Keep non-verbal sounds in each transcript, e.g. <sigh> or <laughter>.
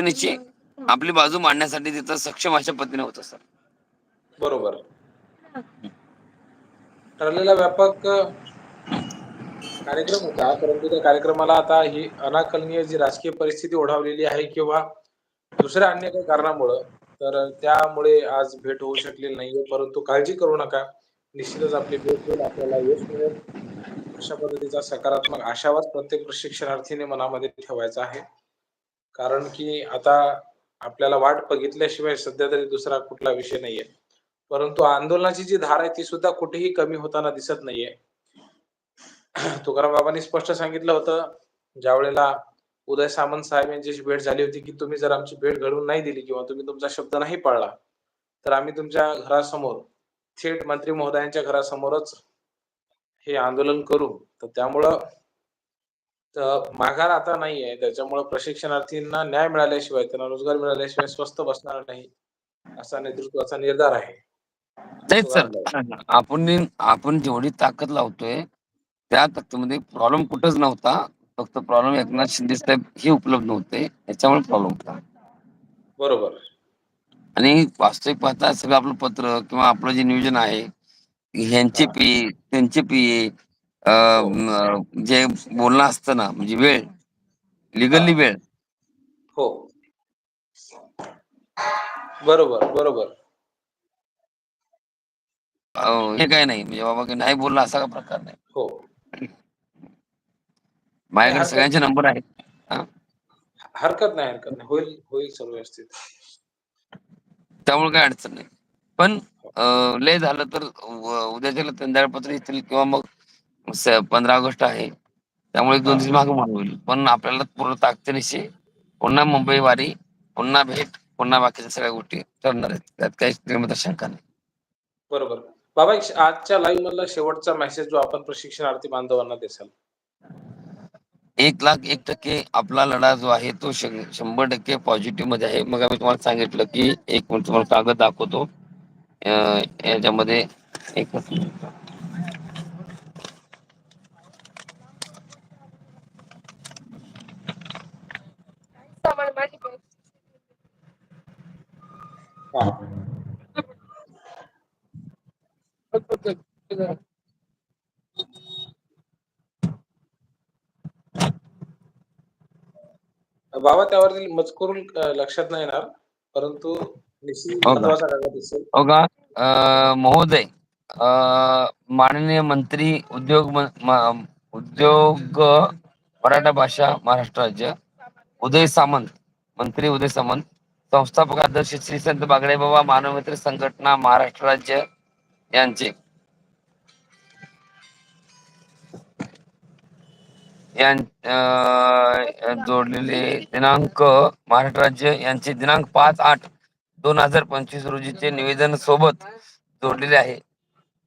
ताकदीनिशी आपली बाजू मांडण्यासाठी तिथं सक्षम अशा पद्धतीने होत असतात. बरोबर. ठरलेला व्यापक कार्यक्रम होता. परंतु त्या कार्यक्रमाला आता ही अनाकलनीय जी राजकीय परिस्थिती ओढावलेली आहे किंवा दुसऱ्या अन्य काही कारणामुळं तर त्यामुळे आज भेट होऊ शकलेली नाहीये. परंतु काळजी करू नका. निश्चितच आपली भेट होईल. आपल्याला यश मिळेल. अशा पद्धतीचा सकारात्मक आशावाद प्रत्येक प्रशिक्षणार्थीने मनामध्ये ठेवायचा आहे. कारण की आता आपल्याला वाट बघितल्याशिवाय सध्या तरी दुसरा कुठला विषय नाहीये. परंतु आंदोलनाची जी धार आहे ती सुद्धा कुठेही कमी होताना दिसत नाहीये. <clears throat> तुकाराम बाबांनी स्पष्ट सांगितलं होतं ज्या वेळेला उदय सामंत साहेब यांच्याशी भेट झाली होती की तुम्ही जर आमची भेट घडवून नाही दिली किंवा तुम्ही तुमचा शब्द नाही पाळला तर आम्ही तुमच्या घरासमोर थेट मंत्री महोदयांच्या घरासमोरच हे आंदोलन करू. तर त्यामुळं तर माघार आता नाही आहे त्याच्यामुळं प्रशिक्षणार्थींना न्याय मिळाल्याशिवाय त्यांना रोजगार मिळाल्याशिवाय स्वस्त बसणार नाही असा नेतृत्वाचा निर्धार आहे. तेच सर आपण आपण जेवढी ताकद लावतोय त्या ताकदीमध्ये प्रॉब्लेम कुठंच नव्हता. फक्त प्रॉब्लेम एकनाथ शिंदे साहेब हे उपलब्ध नव्हते याच्यामुळे प्रॉब्लेम होता. बरोबर. आणि वास्तविक पाहता सगळं आपलं पत्र किंवा आपलं जे नियोजन आहे ह्यांचे. पी त्यांचे पी जे बोलणं असतं ना म्हणजे वेळ लिगली हा. वेळ. हो. बरोबर बरोबर. हे काय नाही म्हणजे बाबा की नाही बोलला असा का प्रकार नाही. हो. माझ्याकडे हरकत- सगळ्यांचे नंबर आहेत. हरकत नाही हरकत नाही. होईल होईल सर्व व्यवस्थित. त्यामुळे काय अडचण नाही. पण अं, लय झालं तर उद्याच्या संध्याकाळपत्र येतील किंवा मग पंधरा ऑगस्ट आहे. त्यामुळे एक दोन. दिवस मागे मागे होईल पण आपल्याला पूर्ण ताकदीनिशी पुन्हा मुंबई वारी पुन्हा भेट पुन्हा बाकीच्या सगळ्या गोष्टी ठरणार आहेत. त्यात काही निर्मित शंका नाही. बरोबर. बाबा एक आजच्या लाईव्ह मधला शेवटचा मेसेज जो आपण प्रशिक्षणार्थी बांधवांना देसाल? एक लाख एक टक्के आपला लढा जो आहे तो शंभर टक्के पॉझिटिव्हमध्ये आहे. मग आम्ही तुम्हाला सांगितलं की एक मिनिट तुम्हाला कागद दाखवतो. याच्यामध्ये एकच बाबा त्यावरील मजकूर लक्षात नाही येणार परंतु निश्चित हो हो महोदय माननीय मंत्री उद्योग उद्योग मराठा भाषा महाराष्ट्र राज्य उदय सामंत मंत्री उदय सामंत संस्थापक अध्यक्ष श्री संत बागडे बाबा मानवमित्र संघटना महाराष्ट्र राज्य यांचे. जोडलेले दिनांक महाराष्ट्र राज्य यांचे दिनांक पाच आठ दोन हजार पंचवीस रोजीचे निवेदन सोबत जोडलेले आहे.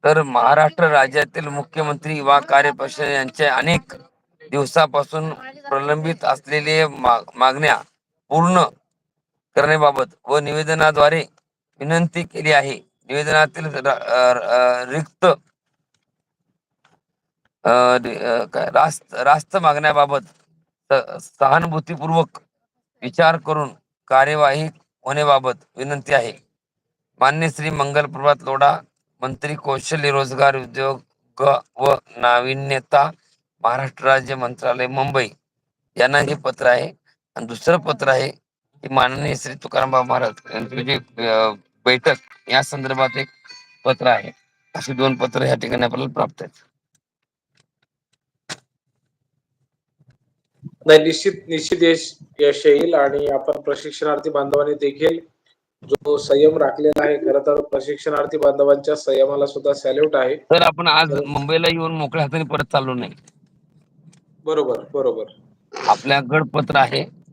तर महाराष्ट्र राज्यातील मुख्यमंत्री वा कार्यपरिषद यांचे अनेक दिवसापासून प्रलंबित असलेले मागण्या पूर्ण करण्याबाबत व निवेदनाद्वारे विनंती केली आहे. निवेदनातील रिक्त रास्त रास्त मागण्याबाबत सहानुभूतीपूर्वक विचार करून कार्यवाही होण्याबाबत विनंती आहे. मान्य श्री मंगल प्रभात लोढा मंत्री कौशल्य रोजगार उद्योग व नाविन्यता महाराष्ट्र राज्य मंत्रालय मुंबई यांना हे पत्र आहे. आणि दुसरं पत्र आहे की माननीय श्री तुकाराम महाराज यांची जी अ, बैठक या संदर्भात एक पत्र आहे. अशी दोन पत्र या ठिकाणी आपल्याला प्राप्त आहेत. नाही निश्चित निश्चित यश यश येईल आणि आपण प्रशिक्षणार्थी बांधवांनी देखील जो संयम राखलेला आहे खरं तर प्रशिक्षणार्थी बांधवांच्या संयमाला सुद्धा सॅल्यूट आहे. तर आपण आज मुंबईला येऊन मोकळ्या हाताने परत चाललो नाही. बरोबर बरोबर. आपल्या गडपत्र आहे.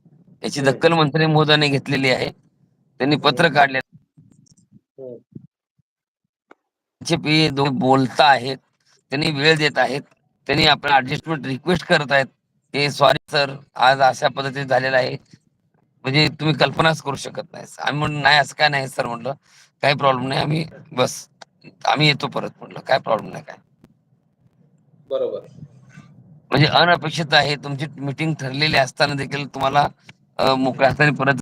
याची. दक्कल मंत्री महोदयाने घेतलेली आहे. त्यांनी पत्र काढले हम्म. त्यांचे पी दोन बोलता आहेत त्यांनी वेळ देत आहेत त्यांनी आपण ऍडजस्टमेंट रिक्वेस्ट करत आहेत. की सॉरी सर आज अशा पद्धतीने झालेलं आहे. म्हणजे तुम्ही कल्पनाच करू शकत नाही. आम्ही म्हणून नाही असं काय नाही सर म्हटलं. काही प्रॉब्लेम नाही. आम्ही बस आम्ही येतो परत म्हटलं. काय प्रॉब्लेम नाही काय? बरोबर. म्हणजे अनपेक्षित आहे. तुमची मीटिंग ठरलेली असताना देखील तुम्हाला अं, मोकळ्या हाताने परत